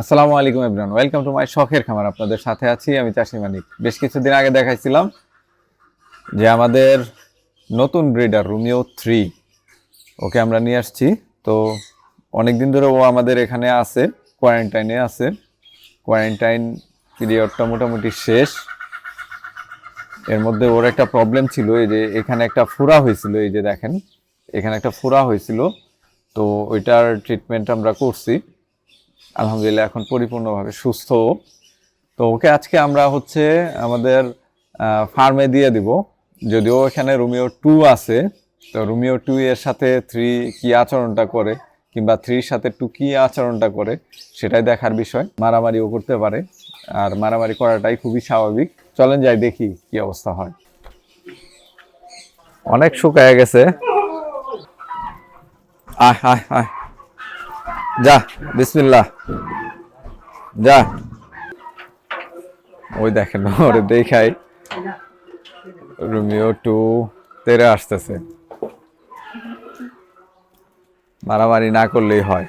আসসালামু আলাইকুম everyone. Welcome to my শখের খামার। আপনাদের সাথে আছি আমি চাষি মানিক। বেশ কিছুদিন আগে দেখাইছিলাম যে আমাদের নতুন ব্রিডার রুমিও থ্রি ওকে আমরা নিয়ে আসছি। তো অনেক দিন ধরে ও আমাদের এখানে আছে কোয়ারেন্টাইনে আছে। কোয়ারেন্টাইন পিরিয়ডটা মোটামুটি শেষ। এর মধ্যে ওর একটা প্রবলেম ছিল, এই যে এখানে একটা ফোড়া হয়েছিল, এই যে দেখেন, এখানে একটা ফোড়া হয়েছিল। তো ওইটার ট্রিটমেন্ট আমরা করছি। আলহামদুলিল্লাহ, এখন পরিপূর্ণভাবে সুস্থ। তো ওকে আজকে আমরা হচ্ছে আমাদের ফার্মে দিয়ে দিব। যদিও এখানে রুমিও টু আছে, তো রুমিও টু এর সাথে থ্রি কি আচরণটা করে কিংবা থ্রির সাথে টু কি আচরণটা করে সেটাই দেখার বিষয়। মারামারিও করতে পারে, আর মারামারি করাটাই খুবই স্বাভাবিক। চলেন যাই দেখি কি অবস্থা হয়। অনেক শুকায় গেছে। আয় আয় আয় যা, বিসমিল্লাহ। যা। ওই দেখেন, ওরে দেখাই। রুমিও টু তেরে আসতেছে। মারামারি না করলেই হয়।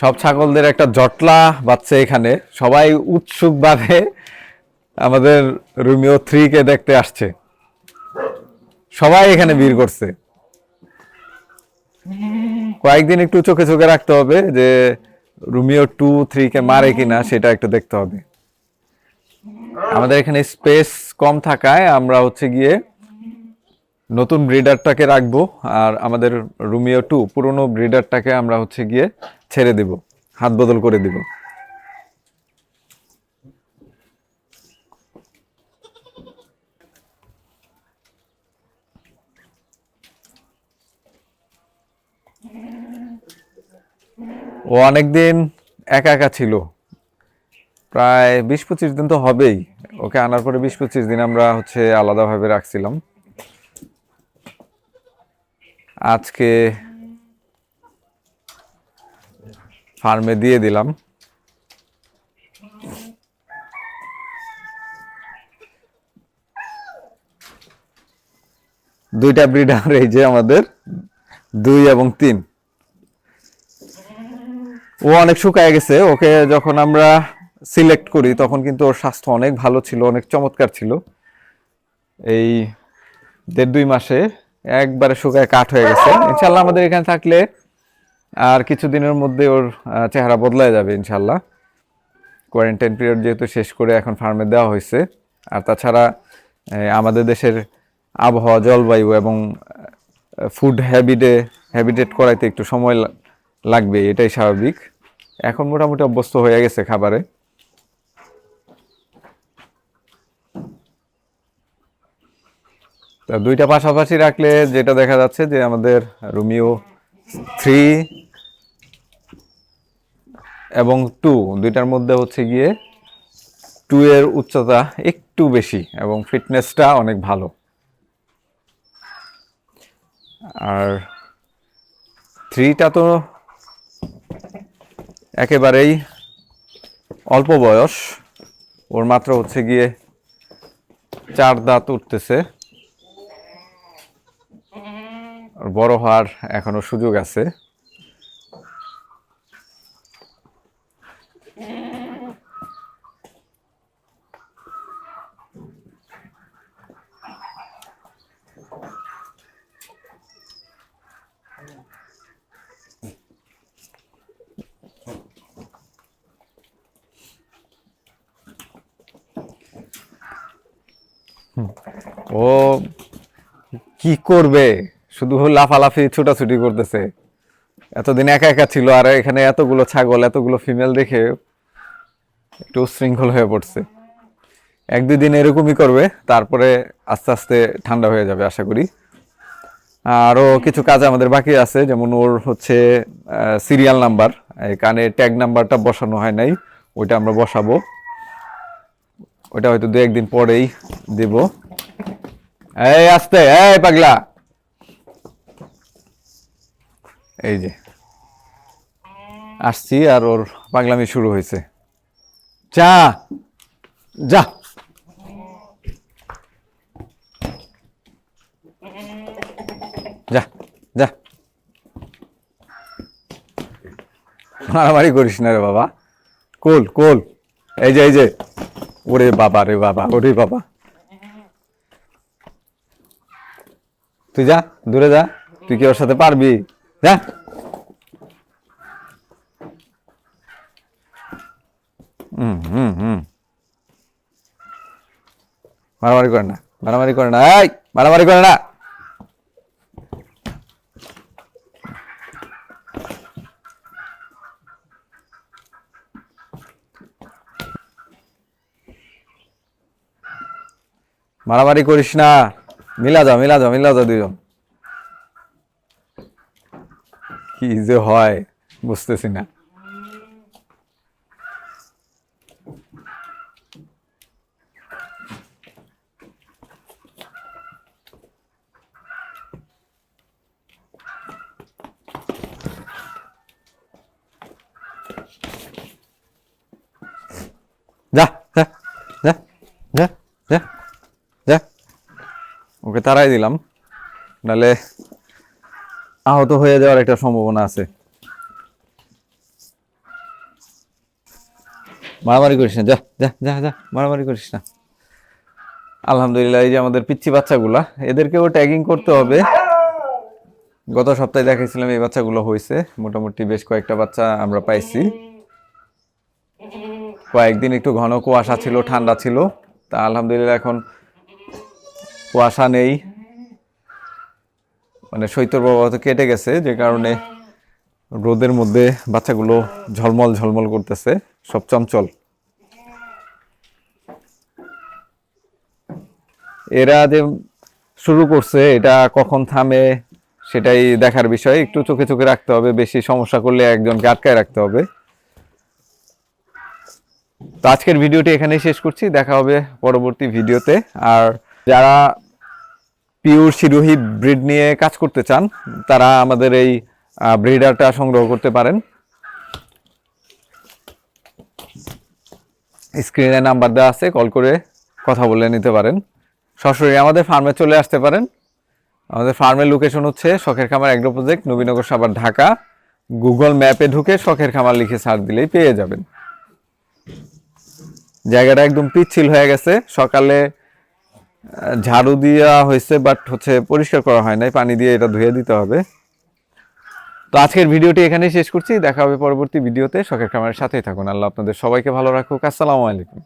সব ছাগলদের একটা জটলা বাচ্চা এখানে। সবাই উৎসুকভাবে আমাদের রুমিও থ্রি কে দেখতে আসছে। সবাই এখানে ভিড় করছে। কয়েকদিন একটু চোখে চোখে রাখতে হবে যে রুমিও টু থ্রি কে মারে কিনা, সেটা একটু দেখতে হবে। আমাদের এখানে স্পেস কম থাকায় আমরা হচ্ছে গিয়ে নতুন ব্রিডারটাকে রাখব। আর আমাদের রুমিও টু, পুরনো ব্রিডারটাকে আমরা হচ্ছে গিয়ে ছেড়ে দিব, হাত বদল করে দিব। ও অনেকদিন একা একা ছিল। প্রায় বিশ পঁচিশ দিন তো হবেই। ওকে আনার পরে বিশ পঁচিশ দিন আমরা হচ্ছে আলাদাভাবে রাখছিলাম। আজকে ফার্মে দিয়ে দিলাম। দুইটা ব্রিডার এই যে আমাদের, দুই এবং তিন। ও অনেক শুকায় গেছে, ওকে যখন আমরা সিলেক্ট করি, তখন কিন্তু ওর স্বাস্থ্য অনেক ভালো ছিল, অনেক চমৎকার ছিল। এই দেড় দুই মাসে একবারে শুকায় কাঠ হয়ে গেছে। ইনশাল্লাহ আমাদের এখানে থাকলে আর কিছুদিনের মধ্যে ওর চেহারা বদলায় যাবে ইনশাল্লাহ কোয়ারেন্টাইন পিরিয়ড যেহেতু শেষ করে এখন ফার্মে দেওয়া হয়েছে। আর তাছাড়া আমাদের দেশের আবহাওয়া, জলবায়ু এবং ফুড হ্যাবিটে হ্যাবিটেট করাইতে একটু সময় লাগবে, এটাই স্বাভাবিক। এখন মোটামুটি অভ্যস্ত হয়ে গেছে খাবারে। তা দুইটা পাশাপাশি রাখলে যেটা দেখা যাচ্ছে যে আমাদের রুমিও থ্রি এবং টু, দুইটার মধ্যে হচ্ছে গিয়ে টু এর উচ্চতা একটু বেশি এবং ফিটনেসটা অনেক ভালো। আর থ্রিটা তো একেবারেই অল্প বয়স, ওর মাত্র হচ্ছে গিয়ে চার দাঁত উঠতেছে ওর বড় হওয়ার এখনও সুযোগ আছে। ও কি করবে? শুধু লাফালাফি, ছোটাছুটি করতেছে। এতদিন একা একা ছিল আর এখানে এতগুলো ছাগল, এতগুলো ফিমেল দেখে একটু উশৃঙ্খল হয়ে পড়ছে। এক দুই দিন এরকমই করবে, তারপরে আস্তে আস্তে ঠান্ডা হয়ে যাবে আশা করি। আরও কিছু কাজ আমাদের বাকি আছে, যেমন ওর হচ্ছে সিরিয়াল নাম্বার কানে ট্যাগ নাম্বারটা বসানো হয় নাই, ওইটা আমরা বসাবো। ওইটা হয়তো দু একদিন পরেই দেব। এই আসতে, এই পাগলা! এই যে। আসছি আর ওর পাগলামি শুরু হয়েছে। চা যা। যা যা। মারামারি করিস না রে বাবা। কোল কোল। এই যে এই যে। ওরে বাবা রে বাবা, ওরে বাবা। তুই যা, দূরে যা। তুই কি ওর সাথে পারবি? যা। হুম হুম হুম। মারামারি করে না, মারামারি করে না। এই, মারামারি করে না। মারামারি করিস না। মিলা যাও মিলা যাও মিলা যাও দুজন কি যে হয়, বুঝতেছি না। যা যা যা যা যা যা। ওকে তাড়াই দিলাম। নালে আহত হয়ে যাওয়ার একটা সম্ভাবনা আছে। মারামারি করিস না, যা যা যা যা, মারামারি করিস না। আলহামদুলিল্লাহ, এই যে আমাদের পিচ্ছি বাচ্চাগুলা, এদেরকেও ট্যাগিং করতে হবে। গত সপ্তাহে দেখাইছিলাম এই বাচ্চাগুলো হয়েছে। মোটামুটি বেশ কয়েকটা বাচ্চা আমরা পাইছি। কয়েকদিন একটু ঘন কুয়াশা ছিল, ঠান্ডা ছিল। তা আলহামদুলিল্লাহ এখন কুয়াশা নেই। মানে শৈত্যর প্রবাহ তো কেটে গেছে, যে কারণে রোদের মধ্যে বাচ্চাগুলো ঝলমল ঝলমল করতেছে, সব চঞ্চল। এরা যে শুরু করছে, এটা কখন থামে সেটাই দেখার বিষয়। একটু চোখে চোখে রাখতে হবে, বেশি সমস্যা করলে একজনকে আটকায় রাখতে হবে। তো আজকের ভিডিওটি এখানেই শেষ করছি, দেখা হবে পরবর্তী ভিডিওতে। আর যারা পিওর শিরোহী ব্রিড নিয়ে কাজ করতে চান, তারা আমাদের এই ব্রিডারটা সংগ্রহ করতে পারেন। স্ক্রিনে নাম্বার দেওয়া আছে, কল করে কথা বলে নিতে পারেন। সরাসরি আমাদের ফার্মে চলে আসতে পারেন। আমাদের ফার্মের লোকেশন হচ্ছে শখের খামার agro project, Nabinagar Savar, Dhaka. Google ম্যাপে ঢুকে শখের খামার লিখে সার্চ দিলেই পেয়ে যাবেন। জায়গাটা একদম পিচ্ছিল হয়ে গেছে। সকালে ঝাড়ু দেওয়া হয়েছে বাট হচ্ছে পরিষ্কার করা হয় নাই। পানি দিয়ে এটা ধুয়ে দিতে হবে। তো আজকের ভিডিওটি এখানেই শেষ করছি। দেখা হবে পরবর্তী ভিডিওতে। শখের খামারের সাথেই থাকুন। আল্লাহ আপনাদের সবাইকে ভালো রাখুক। আসসালামু আলাইকুম।